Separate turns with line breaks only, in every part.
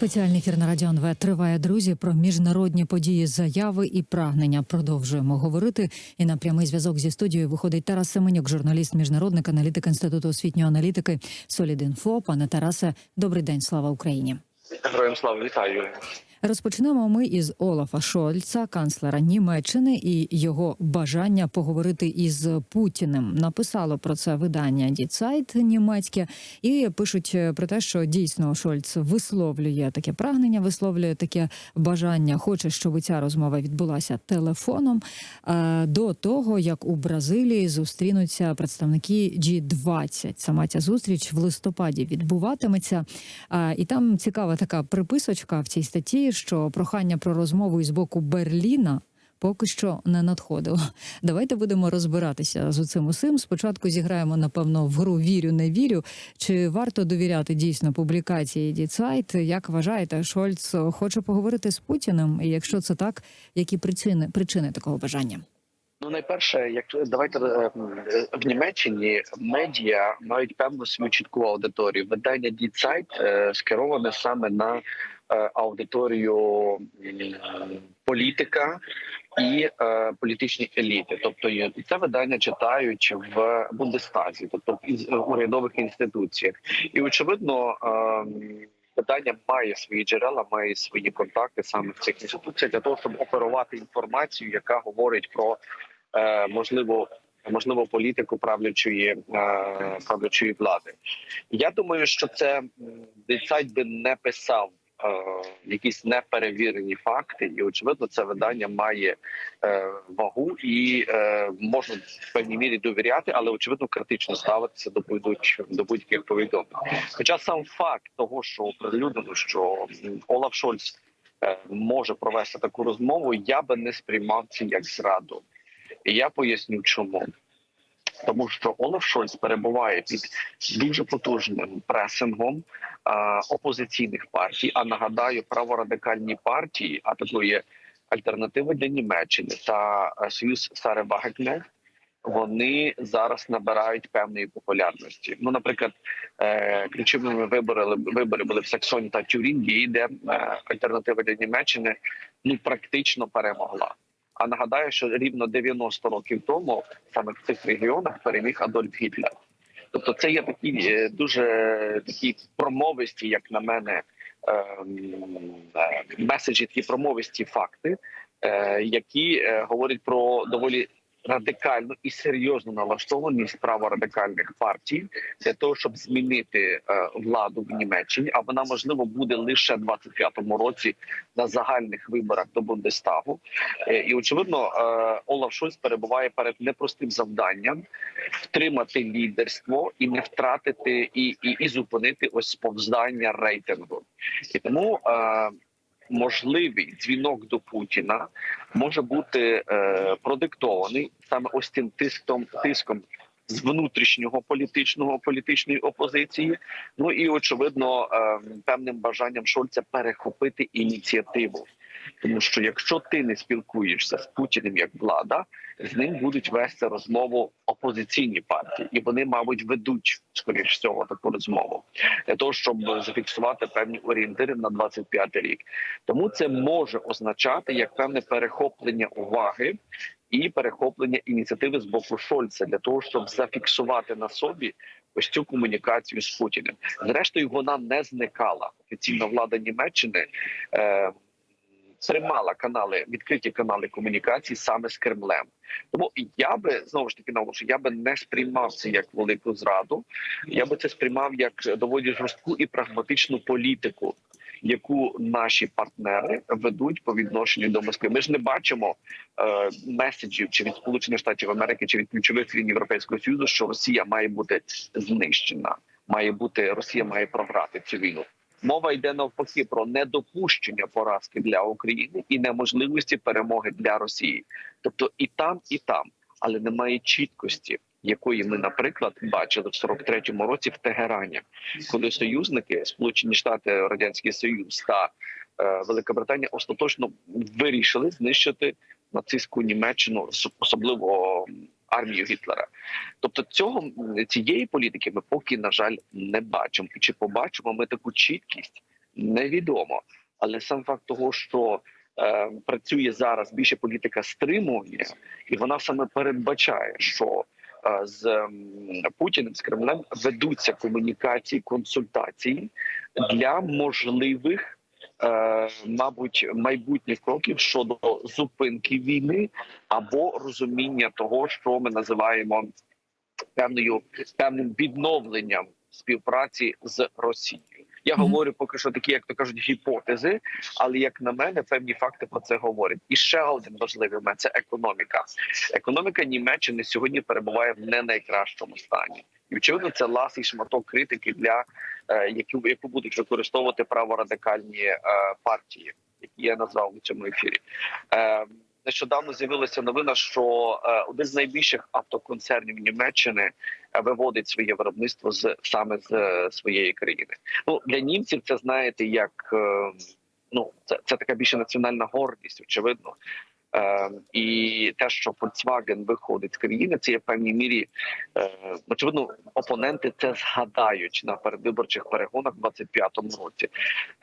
Спеціальний ефір на радіо НВ триває друзі про міжнародні події, заяви і прагнення. Продовжуємо говорити. І на прямий зв'язок зі студією виходить Тарас Семенюк, журналіст, міжнародник, аналітик інституту освітньої аналітики Солідінфо. Пане Тарасе, добрий день, слава Україні.
Героям слава вітаю.
Розпочнемо ми із Олафа Шольца, канцлера Німеччини, і його бажання поговорити із Путіним. Написало про це видання Zeit німецьке, і пишуть про те, що дійсно Шольц висловлює таке прагнення, висловлює таке бажання. Хоче, щоб ця розмова відбулася телефоном. е, До того як у Бразилії зустрінуться представники G20. Сама ця зустріч в листопаді відбуватиметься. І там цікава така приписочка в цій статті, що прохання про розмову із боку Берліна. Поки що не надходило. Давайте будемо розбиратися з цим усім. Спочатку зіграємо напевно в гру вірю, не вірю. Чи варто довіряти дійсно публікації Діцайт? Як вважаєте, Шольц хоче поговорити з Путіним? І якщо це так, які причини причини такого бажання?
Ну, найперше, як давайте е, в Німеччині медіа мають певну свою чітку аудиторію. Видання Zeit е, скероване саме на аудиторію політика і е, політичні еліти. Тобто це видання читають в Бундестазі, тобто в урядових інституціях, і очевидно. Е, Питання має свої джерела, має свої контакти саме в цих інституціях для того, щоб оперувати інформацію, яка говорить про е, можливо можливо політику правлячої е, правлячої влади. Я думаю, що це Децайт би не писав. Е, Якісь неперевірені факти, і очевидно, це видання має е, вагу і е, можна в певній мірі довіряти, але очевидно критично ставитися до будь до будь-яких повідомлень. Хоча сам факт того, що оприлюднено, що Олаф Шольц е, може провести таку розмову, я би не сприймав це як зраду. І я поясню, чому. Тому що Олаф Шольц перебуває під дуже потужним пресингом а, опозиційних партій. А нагадаю, праворадикальні партії, а такої альтернативи для Німеччини та е, Союз Сари Вагекне, вони зараз набирають певної популярності. Ну, наприклад, е, ключовими вибори вибори були в Саксоні та Тюрінгії, де е, альтернатива для Німеччини ну практично перемогла. А нагадаю, що рівно 90 років тому саме в цих регіонах переміг Адольф Гітлер. Тобто, це є такі е, дуже такі промовисті, як на мене, ем, е, меседжі, такі промовисті факти, е, які говорять про доволі радикальну і серйозну налаштованість праворадикальних партій для того, щоб змінити е, владу в Німеччині. А вона можливо буде лише в 25-му році на загальних виборах до Бундестагу. Е, І очевидно, е, Олаф Шольц перебуває перед непростим завданням втримати лідерство і не втратити і, і, і зупинити ось сповздання рейтингу. І тому можливий дзвінок до Путіна може бути е, продиктований саме ось цим тиском тиском. З внутрішнього політичного політичної опозиції, ну і очевидно, е, певним бажанням Шольца перехопити ініціативу. Тому що якщо ти не спілкуєшся з Путіним як влада, з ним будуть вести розмову опозиційні партії, і вони, мабуть, ведуть скоріш всього таку розмову для того, щоб зафіксувати певні орієнтири на 25 рік. Тому це може означати як певне перехоплення уваги. І перехоплення ініціативи з боку Шольца для того, щоб зафіксувати на собі ось цю комунікацію з Путіним. Зрештою, вона не зникала. Офіційна влада Німеччини е, тримала канали, відкриті канали комунікації саме з Кремлем. Тому я би знову ж таки наголошую, я би не сприймав це як велику зраду. Я би це сприймав як доволі жорстку і прагматичну політику. Яку наші партнери ведуть по відношенню до Москви? Ми ж не бачимо е, меседжів чи від Сполучених Штатів Америки, чи від ключових країн Європейського Союзу, що Росія має бути знищена, має бути Росія має програти цю війну. Мова йде навпаки про недопущення поразки для України і неможливості перемоги для Росії, тобто і там, і там, але немає чіткості, якої ми, наприклад, бачили в 43-му році в Тегерані, коли союзники Сполучені Штати, Радянський Союз та е, Велика Британія остаточно вирішили знищити нацистську Німеччину, особливо армію Гітлера. Тобто, цього цієї політики ми поки на жаль не бачимо. І чи побачимо ми таку чіткість? невідомо. Але сам факт того, що е, працює зараз більше політика стримування, і вона саме передбачає, що е, з м, Путіним з Кремлем ведуться комунікації, консультації для можливих, е, мабуть, майбутніх кроків щодо зупинки війни або розуміння того, що ми називаємо певною певним відновленням співпраці з Росією. Я говорю поки що такі, як то кажуть, гіпотези, але як на мене, певні факти про це говорять. І ще один важливий момент це економіка. Економіка Німеччини сьогодні перебуває в не найкращому стані. І очевидно, це ласий шматок критики для е, яку, яку будуть використовувати праворадикальні е, партії, які я назвав у цьому ефірі. Е, нещодавно з'явилася новина, що е, один з найбільших автоконцернів Німеччини е, виводить своє виробництво з саме з е, своєї країни. Ну для німців це знаєте, як е, ну це, це така більше національна гордість, очевидно. Е, і те, що Volkswagen виходить з країни, це є в певній мірі е, очевидно, опоненти це згадають на передвиборчих перегонах в 25-му році.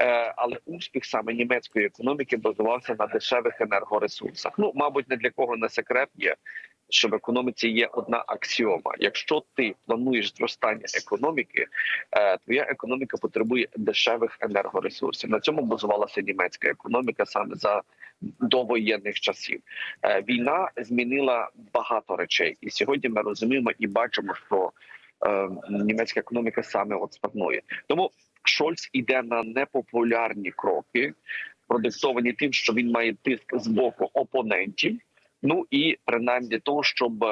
Е, але успіх саме німецької економіки базувався на дешевих енергоресурсах. Ну, мабуть, не для кого не секрет є, що в економіці є одна аксіома: якщо ти плануєш зростання економіки, е, твоя економіка потребує дешевих енергоресурсів. На цьому базувалася німецька економіка саме за довоєнних часів. Е, Війна змінила багато речей, і сьогодні ми розуміємо і бачимо, що е, німецька економіка саме от стагнує. Тому Шольц іде на непопулярні кроки, продиктовані тим, що він має тиск з боку опонентів. Ну і принаймні того, щоб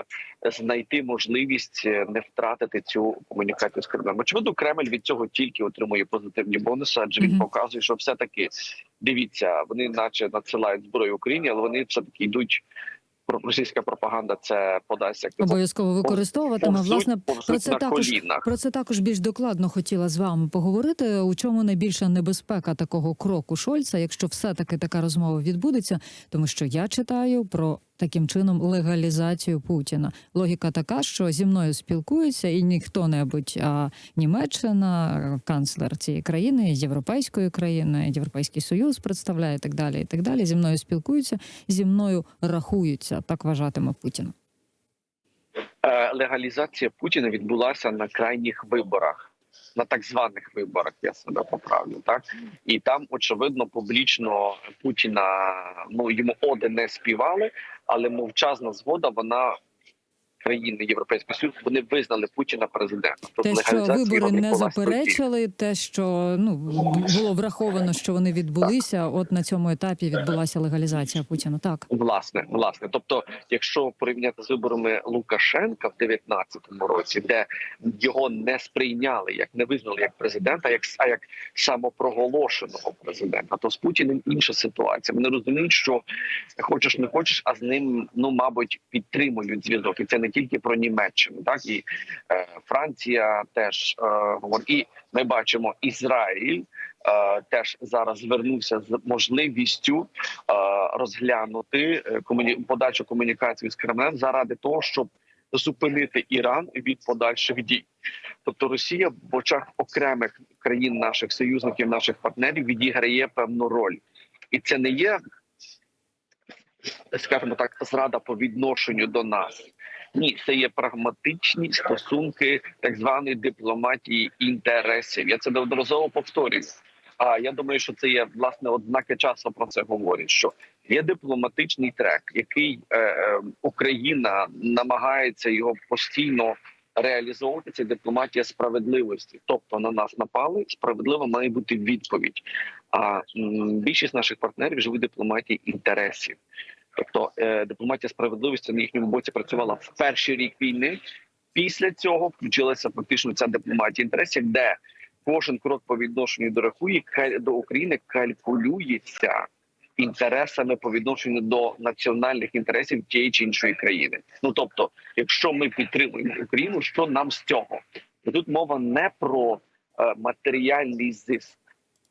знайти можливість е, не втратити цю комунікацію з Кремлем. Очевидно, Кремль від цього тільки отримує позитивні бонуси, адже він
Мгм.
показує, що все таки дивіться, вони, наче надсилають зброю Україні, але вони все таки йдуть. Російська пропаганда це подасть як
Обов'язково використовуватиме. Власне, про це також
колінах.
Про це також більш докладно хотіла з вами поговорити. У чому найбільша небезпека такого кроку Шольца, якщо все таки така розмова відбудеться, тому що я читаю про таким чином легалізацію Путіна. Логіка така, що зі мною спілкуються, і ніхто небудь, а Німеччина, канцлер цієї країни, європейської країни, Європейський Союз представляє і так далі. І так далі. Зі мною спілкуються, зі мною рахуються. Так вважатиме Путін.
Е, легалізація Путіна відбулася на крайніх виборах, на так званих виборах. Я себе поправлю, так і там очевидно публічно Путіна ну йому оди не співали, але мовчазна згода вона. Країни Європейського Союзу вони визнали Путіна президентом. Тобто
Те, що вибори не заперечили, те, що ну було враховано, що вони відбулися. От на цьому етапі відбулася легалізація Путіна. Так
Власне, власне, тобто, якщо порівняти з виборами Лукашенка в 19-му році, де його не сприйняли, як не визнали як президента, як а як самопроголошеного президента, то з Путіним інша ситуація. Вони розуміють, що хочеш не хочеш, а з ним ну мабуть підтримують зв'язок, і це не тільки про Німеччину, так і е, Франція теж е. І ми бачимо Ізраїль. е, Теж зараз звернувся з можливістю е, розглянути е, комуні... подальшу комунікацію з Кремлем заради того, щоб зупинити Іран від подальших дій. Тобто Росія в очах окремих країн наших союзників, наших партнерів відіграє певну роль, і це не є, скажімо так, зрада по відношенню до нас. Ні, це є прагматичні стосунки так званої дипломатії інтересів. Я це неодноразово повторюю. А я думаю, що це є власне ознаки часу про це говорять. Що є дипломатичний трек, який е, е, Україна намагається його постійно реалізовувати. Це дипломатія справедливості. Тобто на нас напали, справедлива має бути відповідь. А м, більшість наших партнерів живуть дипломатії інтересів. Тобто е, дипломатія справедливості на їхньому боці працювала в перший рік війни. Після цього включилася фактично ця дипломатія інтересів, де кожен крок по відношенню до рахує до України калькулюється інтересами по відношенню до національних інтересів тієї чи іншої країни. Ну тобто, якщо ми підтримуємо Україну, що нам з цього? І тут мова не про е, матеріальний зиск,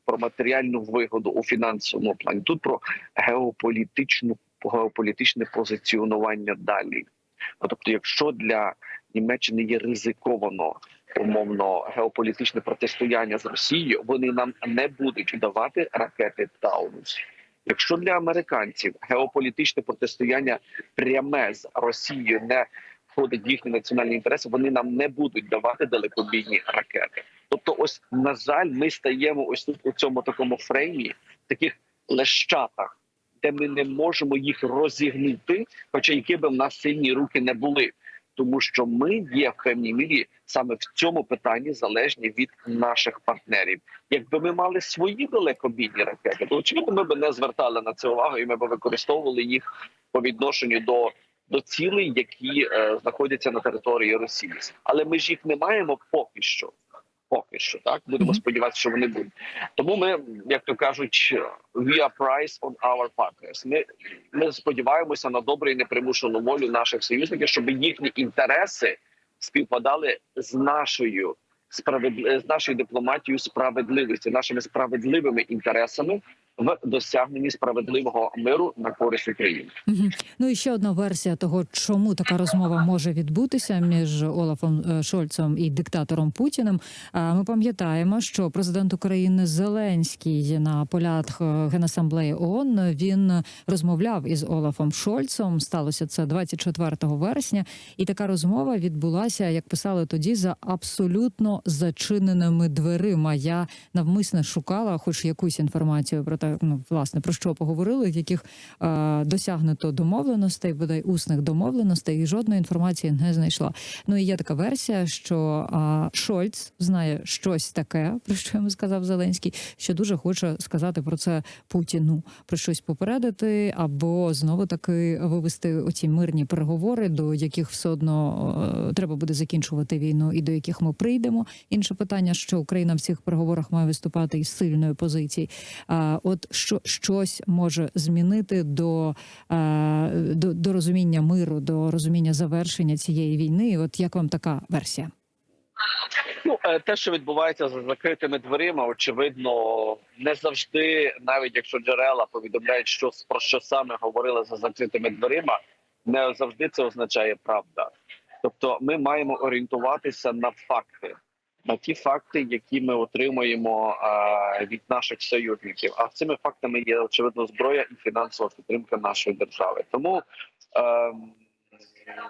про матеріальну вигоду у фінансовому плані. Тут про геополітичну геополітичне позиціонування далі. Ну, Тобто, якщо для Німеччини є ризиковано умовно геополітичне протистояння з Росією, вони нам не будуть давати ракети Таурус. Якщо для американців геополітичне протистояння пряме з Росією не входить в їхні національні інтереси, вони нам не будуть давати далекобійні ракети. Тобто, ось на жаль, ми стаємо ось тут у цьому такому фреймі, таких лещатах, де ми не можемо їх розігнути, хоча які би в нас сильні руки не були. Тому що ми є в певній мірі саме в цьому питанні залежні від наших партнерів. Якби ми мали свої далекобійні ракети, то очевидно ми б не звертали на це увагу, і ми б використовували їх по відношенню до, до цілей, які е, знаходяться на території Росії. Але ми ж їх не маємо поки що. Поки що так будемо сподіватися, що вони будуть. Тому ми, як то кажуть, we are price on our partners. Ми, ми сподіваємося на добру і непримушену волю наших союзників, щоб їхні інтереси співпадали з нашою справедли... з нашою дипломатією справедливості, нашими справедливими інтересами в досягненні справедливого миру на користь України.
Мгм. Ну і ще одна версія того, чому така розмова може відбутися між Олафом е, Шольцем і диктатором Путіним. А Ми пам'ятаємо, що президент України Зеленський на полях е, генасамблеї ООН він розмовляв із Олафом Шольцем. Сталося це 24 вересня, і така розмова відбулася, як писали тоді, за абсолютно зачиненими дверима. Я навмисно шукала, хоч якусь інформацію про те, ну власне про що поговорили, яких е, досягнуто домовленостей, бодай усних домовленостей, і жодної інформації не знайшла. Ну і є така версія, що е, Шольц знає щось таке, про що йому сказав Зеленський, що дуже хоче сказати про це Путіну, про щось попередити, або знову таки вивести оці мирні переговори, до яких все одно е, треба буде закінчувати війну, і до яких ми прийдемо. Інше питання, що Україна в цих переговорах має виступати із сильної позиції. От що щось може змінити до, е, до, до розуміння миру, до розуміння завершення цієї війни. От як вам така версія?
Ну е, те, що відбувається за закритими дверима, очевидно, не завжди, навіть якщо джерела повідомляють, що про що саме говорили за закритими дверима, не завжди це означає правда. Тобто, ми маємо орієнтуватися на факти, на ті факти, які ми отримуємо від наших союзників. А цими фактами є очевидно зброя і фінансова підтримка нашої держави. Тому, е,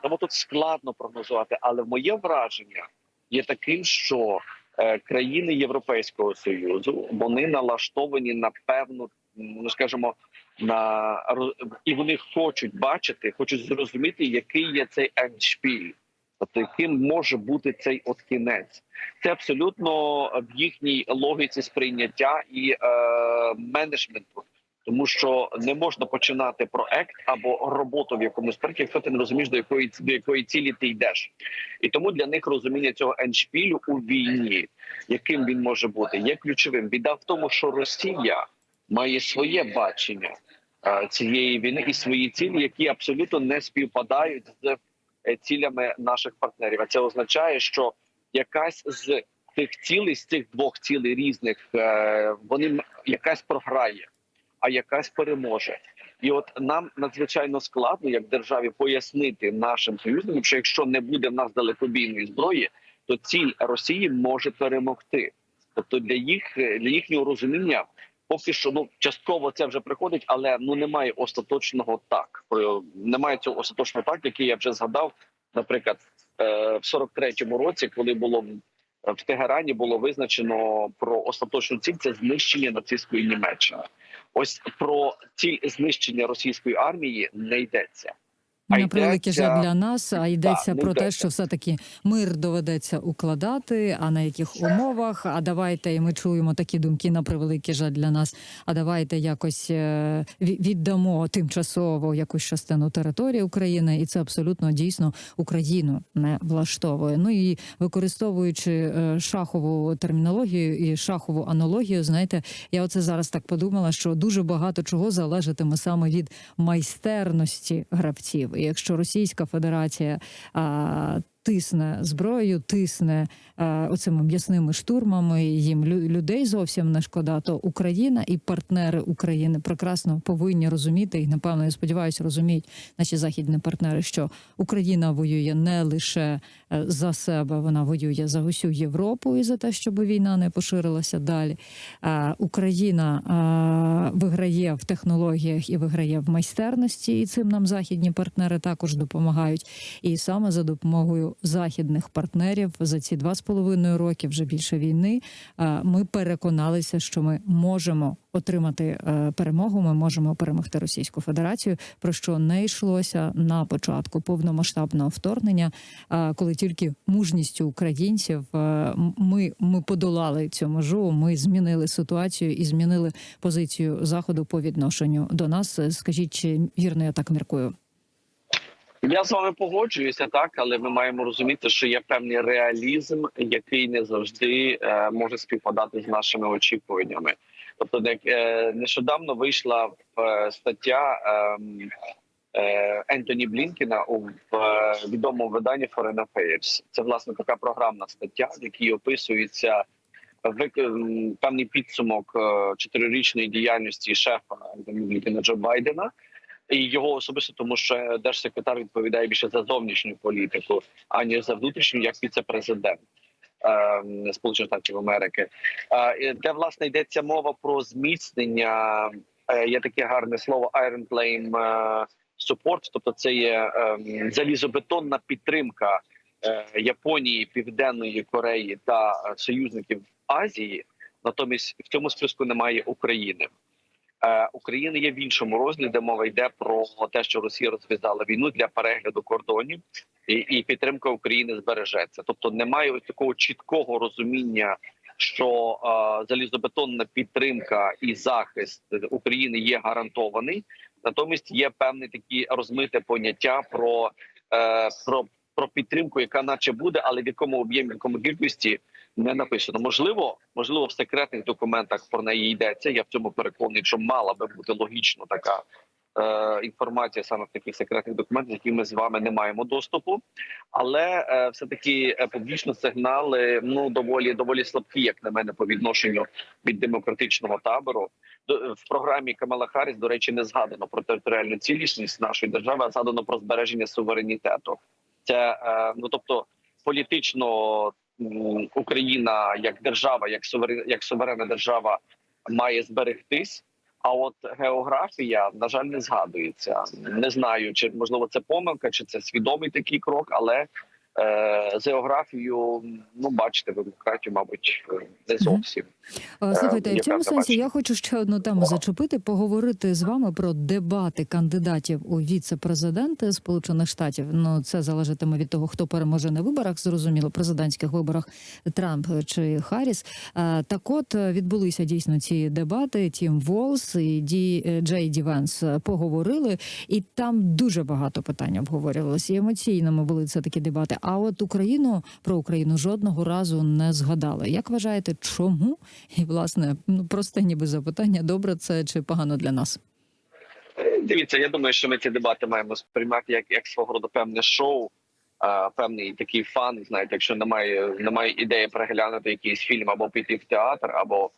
тому тут складно прогнозувати, але моє враження є таким, що е, країни Європейського союзу вони налаштовані на певну, ну скажімо, на і вони хочуть бачити, хочуть зрозуміти, який є цей ендшпіль, тобто яким може бути цей от кінець. Це абсолютно в їхній логіці сприйняття і е, менеджменту. Тому що не можна починати проект або роботу в якомусь проекті, якщо ти не розумієш, до якої до якої цілі ти йдеш. І тому для них розуміння цього еншпілю у війні, яким він може бути, є ключовим. Біда в тому, що Росія має своє бачення е, цієї війни і свої цілі, які абсолютно не співпадають з цілями наших партнерів. А це означає, що якась з тих цілей, з цих двох цілей різних, е, вони якась програє, а якась переможе. І от нам надзвичайно складно, як державі, пояснити нашим союзникам, що якщо не буде в нас далекобійної зброї, то ціль Росії може перемогти. Тобто для їх для їхнього розуміння, поки що ну частково це вже приходить, але ну немає остаточного так. Немає цього остаточного так, який я вже згадав, наприклад, е, в 43-му році, коли було в Тегерані було визначено про остаточну ціль це знищення нацистської Німеччини. Ось про ціль знищення російської армії не йдеться.
На превеликий
йдеться-
жаль для нас, а йдеться
не
про те, що все таки мир доведеться укладати. А на яких умовах? А давайте і ми чуємо такі думки на превеликий жаль для нас. А давайте якось е, віддамо тимчасово якусь частину території України, і це абсолютно дійсно Україну не влаштовує. Ну і використовуючи е, шахову термінологію і шахову аналогію, знаєте, я оце зараз так подумала, що дуже багато чого залежатиме саме від майстерності гравців. Якщо Російська Федерація тисне зброєю, тисне е, оцими м'ясними штурмами. Їм лю- людей зовсім не шкода. То Україна і партнери України прекрасно повинні розуміти, і напевно я сподіваюся, розуміють наші західні партнери, що Україна воює не лише е, за себе, вона воює за усю Європу і за те, щоб війна не поширилася далі. Е, Україна виграє в технологіях і виграє в майстерності, і цим нам західні партнери також допомагають. І саме за допомогою західних партнерів за ці два з половиною роки, вже більше війни, е, ми переконалися, що ми можемо отримати е, перемогу. Ми можемо перемогти Російську Федерацію, про що не йшлося на початку повномасштабного вторгнення, е, коли тільки мужністю українців ми, ми подолали цю межу. Ми змінили ситуацію і змінили позицію заходу по відношенню до нас. Скажіть, чи вірно я так міркую?
Я з вами погоджуюся, так, але ми маємо розуміти, що є певний реалізм, який не завжди е, може співпадати з нашими очікуваннями. Тобто, як, е, нещодавно вийшла е, стаття е, е, Ентоні Блінкіна у е, відомому виданні Foreign Affairs. Це власне така програмна стаття, в якій описується вик- певний підсумок е, чотирирічної діяльності шефа Блінкіна Джо Байдена його особисто, тому що держсекретар відповідає більше за зовнішню політику, аніж за внутрішню, як віце-президент е, Сполучених Штатів Америки. Е, де власне йдеться мова про зміцнення. е, Є таке гарне слово Iron Flame е, Support, тобто це є е, залізобетонна підтримка Японії, Південної Кореї та союзників Азії. Натомість в цьому списку немає України. Е, України є в іншому розгляді. Мова йде про те, що Росія розв'язала війну для перегляду кордонів, і, і підтримка України збережеться. Тобто немає ось такого чіткого розуміння, що е, залізобетонна підтримка і захист України є гарантований. Натомість є певне такі розмите поняття про, е, про, про підтримку, яка наче буде, але в якому об'ємі, в якому кількості не написано. Можливо, можливо, в секретних документах про неї йдеться. Я в цьому переконаний, що мала би бути логічно така е, інформація саме в таких секретних документах, які ми з вами не маємо доступу. Але е, все таки публічно сигнали ну доволі доволі слабкі, як на мене, по відношенню від демократичного табору. В програмі Камала Харріс, до речі, не згадано про територіальну цілісність нашої держави, а згадано про збереження суверенітету. Це е, ну тобто політично Україна як держава, як суверен, як суверенна держава має зберегтись. А от географія, на жаль, не згадується. Не знаю, чи можливо це помилка, чи це свідомий такий крок, але е, з географією, ну бачите, в демократію, мабуть, не зовсім.
А, Слухайте, в цьому сенсі я хочу ще одну тему зачепити, поговорити з вами про дебати кандидатів у віце-президенти Сполучених Штатів. Ну це залежатиме від того, хто переможе на виборах. Зрозуміло, президентських виборах Трамп чи Харріс. Так, от е, відбулися дійсно ці дебати. Тім Волс і Ді е, Джей Ді Венс е, поговорили, і там дуже багато питань обговорювалося. І емоційними були це такі дебати. А от Україну про Україну жодного разу не згадали. Як вважаєте, чому? І власне, ну просте ніби запитання: добре це чи погано для нас?
Е, Дивіться, я думаю, що ми ці дебати маємо сприймати як, як свого роду певне шоу. а, Певний такий фан, знаєте, якщо немає немає ідеї переглянути якийсь фільм або піти в театр, або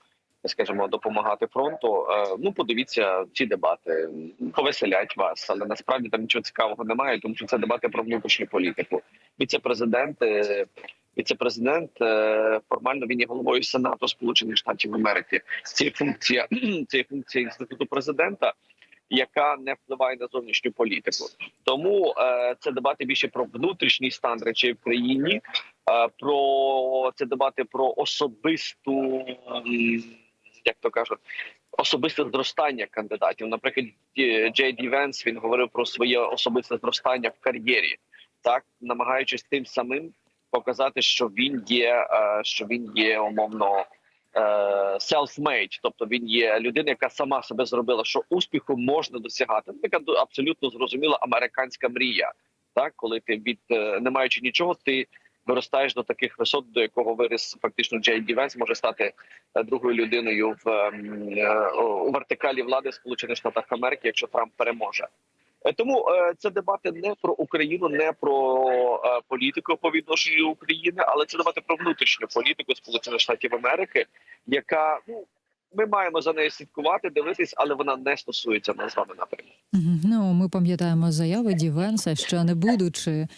скажімо, допомагати фронту. е, Ну подивіться ці дебати, повеселять вас, але насправді там нічого цікавого немає, тому що це дебати про внутрішню політику. Віце-президент, е, віце-президент е, формально він є головою Сенату Сполучених Штатів Америки. Це функція, це функція інституту президента. Яка не впливає на зовнішню політику, тому е, це дебати більше про внутрішній стан речей в країні, е, про це дебати про особисту, м, як то кажуть, особисте зростання кандидатів. Наприклад, Джей Ді Венс він говорив про своє особисте зростання в кар'єрі, так намагаючись тим самим показати, що він є, е, що він є умовно е, self-made, тобто він є людина, яка сама себе зробила, що успіху можна досягати. Ну, Така абсолютно зрозуміла американська мрія. Так, коли ти від е, не маючи нічого, ти виростаєш до таких висот, до якого виріс фактично Джей Дівенс може стати е, другою людиною в ем, е, у вертикалі влади Сполучених Штатах Америки, якщо Трамп переможе. Е, Тому це дебати не про Україну, не про політику по відношенню України, але це дебати про внутрішню політику Сполучених Штатів Америки, яка ну ми маємо за нею слідкувати, дивитись, але вона не стосується нас з вами напряму.
Ну, ми пам'ятаємо заяви Дівенса, що не будучи е,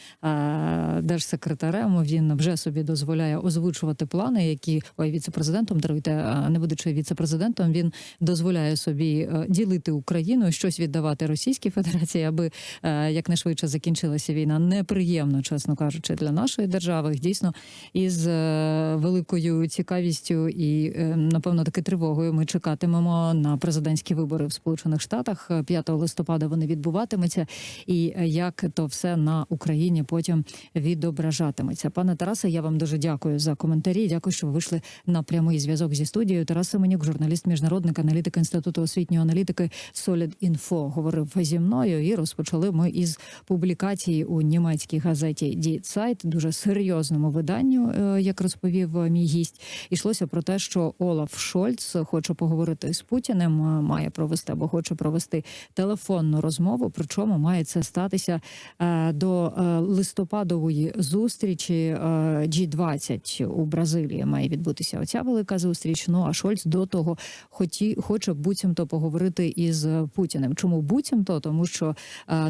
держсекретарем, він вже собі дозволяє озвучувати плани, які ой, віцепрезидентом даруйте, не будучи віцепрезидентом, він дозволяє собі е, ділити Україну, щось віддавати Російській Федерації, аби е, якнайшвидше закінчилася війна. Неприємно, чесно кажучи, для нашої держави. Дійсно, із е, великою цікавістю і напевно таки тривогою ми чекатимемо на президентські вибори в Сполучених Штатах. 5 листопада вони відбуватимуться, і як то все на Україні потім відображатиметься. Пане Тарасе, я вам дуже дякую за коментарі. Дякую, що ви вийшли на прямий зв'язок зі студією. Тарас Семенюк, журналіст, міжнародник, аналітик інституту освітньої аналітики Solid Info, говорив зі мною. І розпочали ми із публікації у німецькій газеті Die Zeit, дуже серйозному виданню, е, як розповів мій гість. Ішлося про те, що Олаф Шольц хоче поговорити з Путіним, е, має провести або хоче провести телефонну розмову. Причому має це статися е, до е, листопадової зустрічі е, G20 у Бразилії. Має відбутися оця велика зустріч. Ну а Шольц до того хоті, хоче буцімто поговорити із Путіним. Чому буцімто? Тому що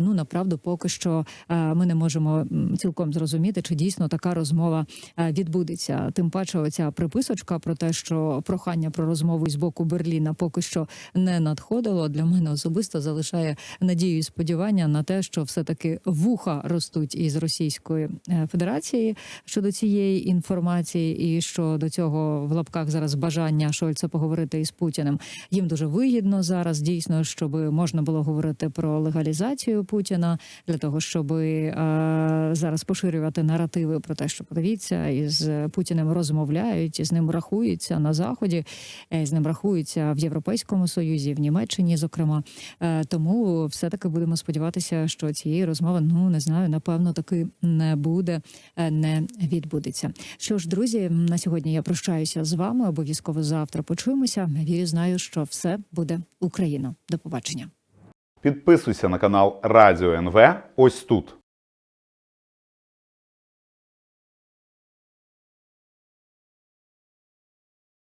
ну направду поки що ми не можемо цілком зрозуміти, чи дійсно така розмова відбудеться. Тим паче, оця приписочка про те, що прохання про розмову із боку Берліна поки що не надходило. Для мене особисто залишає надію і сподівання на те, що все таки вуха ростуть із Російської е, Федерації щодо цієї інформації, і що до цього в лапках зараз бажання Шольца поговорити із Путіним. Їм дуже вигідно зараз дійсно, щоб можна було говорити про легалізацію Путіна для того, щоб е, зараз поширювати наративи про те, що подивіться, із Путіним розмовляють, з ним рахуються на заході, е, з ним рахуються в Європейському Союзі, в Німеччині, зокрема. Е, Тому все таки будемо сподіватися, що цієї розмови, ну не знаю, напевно, таки не буде, е, не відбудеться. Що ж, друзі, на сьогодні я прощаюся з вами. Обов'язково завтра почуємося. Вірю, знаю, що все буде Україна. До побачення.
Підписуйся на канал Радіо НВ ось тут.